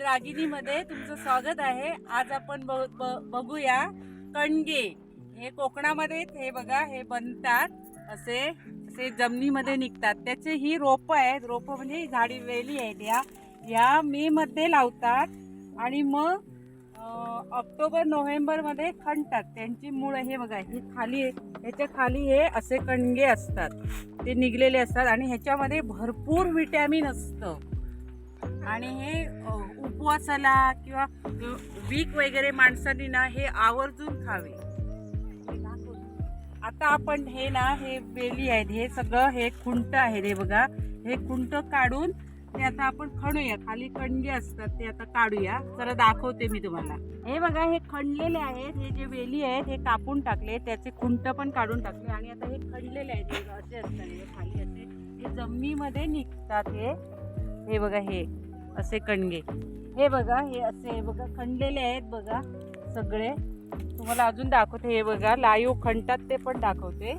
रागिनीमध्ये तुमचं स्वागत आहे. आज आपण ब- बघूया कणगे. हे कोकणामध्ये हे बघा हे बनतात. असे असे जमिनीमध्ये निघतात. त्याचे ही रोपं आहेत. रोपं म्हणजे झाडी वेली आहेत. या या मे मध्ये लावतात. आणि मग ऑक्टोबर नोव्हेंबरमध्ये खणतात. त्यांची मुळं हे बघा हे खाली ह्याच्या खाली हे असे कणगे असतात. ते निघलेले असतात. आणि ह्याच्यामध्ये भरपूर विटॅमिन असतं. आणि हे उपवासाला किंवा वीक वगैरे माणसांनी ना हे आवर्जून खावे. आता आपण हे ना हे वेली आहेत हे सगळं हे खुंट आहे हे बघा. हे खुंट काढून ते आता आपण खणूया. खाली खंडे असतात ते आता काढूया. जरा दाखवते मी तुम्हाला. हे बघा हे खणलेले आहेत हे जे वेली आहेत हे कापून टाकले. त्याचे खुंट पण काढून टाकले. आणि आता हे खणलेले आहेत असे असतात हे खाली असे. हे जमिनीमध्ये निघतात हे. हे बघा हे. असे कणगे. हे बघा हे असे बघा खणलेले आहेत बघा सगळे. तुम्हाला अजून दाखवते हे बघा लाईव खणतात ते पण दाखवते.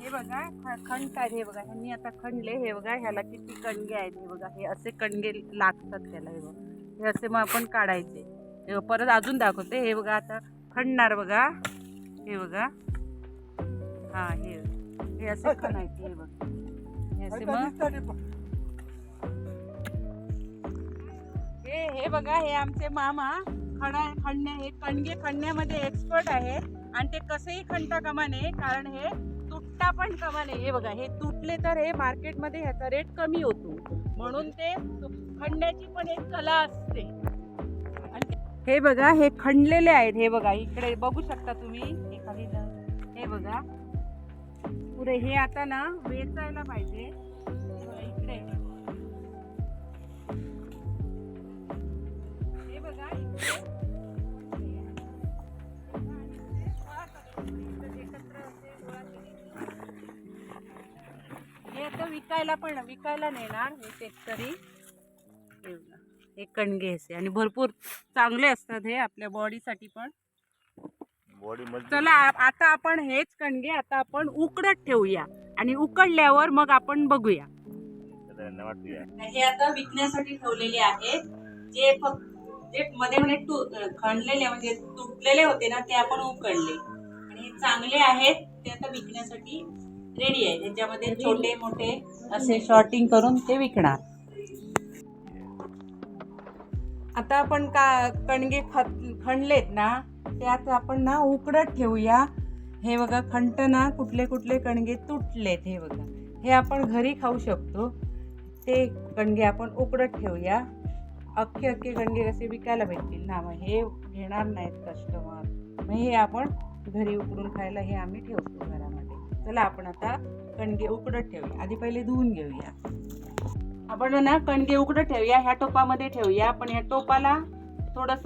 हे बघा ख- खणतात हे बघा. ह्यांनी आता खणले हे बघा ह्याला किती कणगे आहेत हे बघा. हे असे कणगे लागतात त्याला हे बघा. हे असे मग आपण काढायचे. परत अजून दाखवते हे बघा आता खणणार बघा. हे बघा. हा हे. हे असे खणायचे हे बघा. हे असे मग. हे हे बघा हे आमचे मामा खणा खणण्या हे कणगे खणण्यामध्ये एक्सपर्ट आहे. आणि ते कसेही खणता कामा नये कारण हे तुटता पण कामा नये हे बघा हे तुटले तर हे मार्केटमध्ये ह्याचा रेट कमी होतो. म्हणून ते खणण्याची पण एक कला असते. आणि हे बघा हे खणलेले आहेत. हे बघा इकडे बघू शकता तुम्ही. हे हे बघा. पुढे हे आता ना वेचायला पाहिजे. इकडे. हे बघा हे आता विकायला पण विकायला नेणार हे शेतकरी. हे बघा, हे कणगे असे. आणि भरपूर चांगले असतात हे आपल्या बॉडीसाठी पण. चला आता आपण हेच कणगे आता आपण उकडत ठेवूया. आणि उकडल्यावर मग आपण बघूया. हे आता विकण्यासाठी ठेवलेले आहेत. जे फक्त जे मध्ये मध्ये तु खणलेले म्हणजे तुटलेले होते ना ते आपण उकडले. आणि हे चांगले आहेत ते आता विकण्यासाठी रेडी आहे त्याच्यामध्ये छोटे मोठे असे शॉर्टिंग करून ते विकणार. आता आपण का कणगे खत खणलेत ना त्यात आपण ना उकडत ठेवूया. हे बघा खंट ना कुठले कुठले कणगे तुटलेत हे बघा. हे आपण घरी खाऊ शकतो. ते कणगे आपण उकडत ठेवूया. अख्खे अख्खे कणगे कसे विकायला भेटतील ना? मग हे घेणार नाहीत कस्टमर मग हे आपण घरी उकडून खायला हे आम्ही ठेवतो घरामध्ये. चला आपण आता कणगे उकडत ठेवूया. आधी पहिले धुवून घेऊया. आपण ना कणगे उकडत ठेवूया. ह्या टोपामध्ये ठेवूया. पण ह्या टोपाला थोडस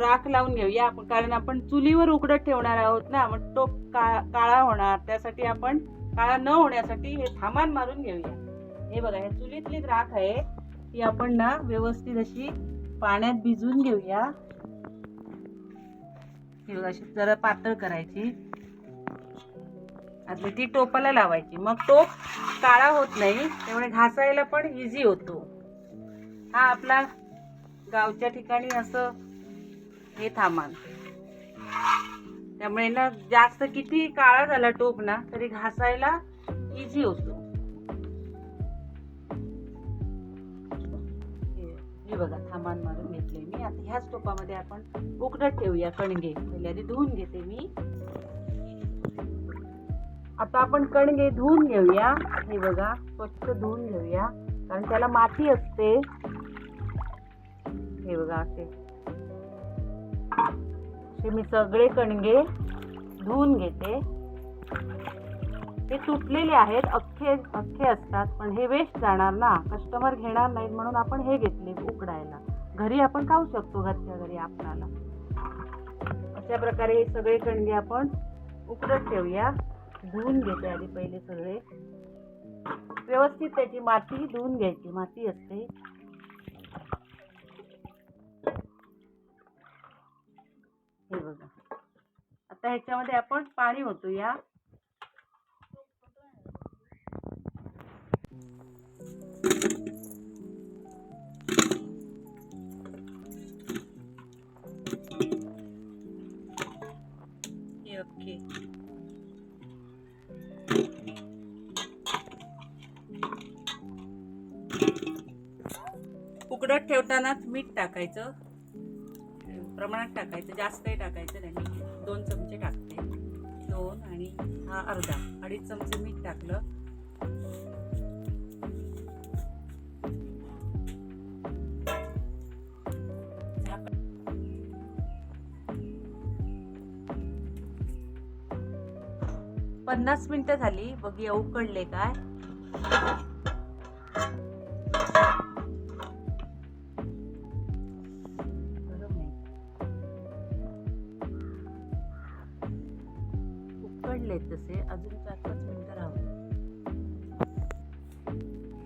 राख लावून घेऊया आपण कारण आपण चुलीवर उकडत ठेवणार आहोत ना मग टोप का काळा होणार. त्यासाठी आपण काळा न होण्यासाठी हे थामान मारून घेऊया. हे बघा ह्या चुलीतली राख आहे. ती आपण ना व्यवस्थित अशी पाण्यात भिजवून घेऊया. ही बघा अशी जरा पातळ करायची. आणि ती टोपाला लावायची. मग टोप काळा होत नाही त्यामुळे घासायला पण इझी होतो. हा आपला गावच्या ठिकाणी असं हे थांबान त्यामुळे ना जास्त किती काळा झाला टोप ना तरी घासायला इझी होतो. हे- हे बघा थांबान मारून घेतले मी. आता ह्याच टोपामध्ये आपण उकडत ठेवूया कणगे पहिले आधी धुवून घेते मी. आता आपण कणगे धुवून घेऊया. हे बघा स्वच्छ धुवून घेऊया. कारण त्याला माती असते. हे बघा असे असे मी सगळे कणगे धुवून घेते. हे तुटलेले आहेत अख्खे अख्खे असतात पण हे वेस्ट जाणार ना. कस्टमर घेणार नाहीत म्हणून आपण हे घेतले उकडायला. घरी आपण खाऊ शकतो घरच्या घरी आपणाला. अशा प्रकारे हे सगळे कणगे आपण उकडत ठेवूया. धुवून घेते आधी पहिले सगळे. व्यवस्थित त्याची माती धुवून घ्यायची. माती असते. हे बघा. आता ह्याच्यामध्ये आपण पाणी ओतूया ओके. उकडत ठेवतानाच मीठ टाकायचं. प्रमाणात टाकायचं जास्तही टाकायचं नाही. दोन चमचे टाकते. दोन आणि हा अर्धा. अडीच चमचे मीठ टाकलं. पन्नास मिनटं झाली. बघूया उकडले काय. तसे अजून चार पाच मिनटं राहू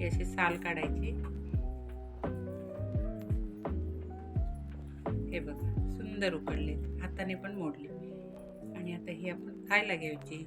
अशी साल काढायची. हे बघा सुंदर उकडले हाताने पण मोडले. आणि आता ही आपण खायला घ्यायची.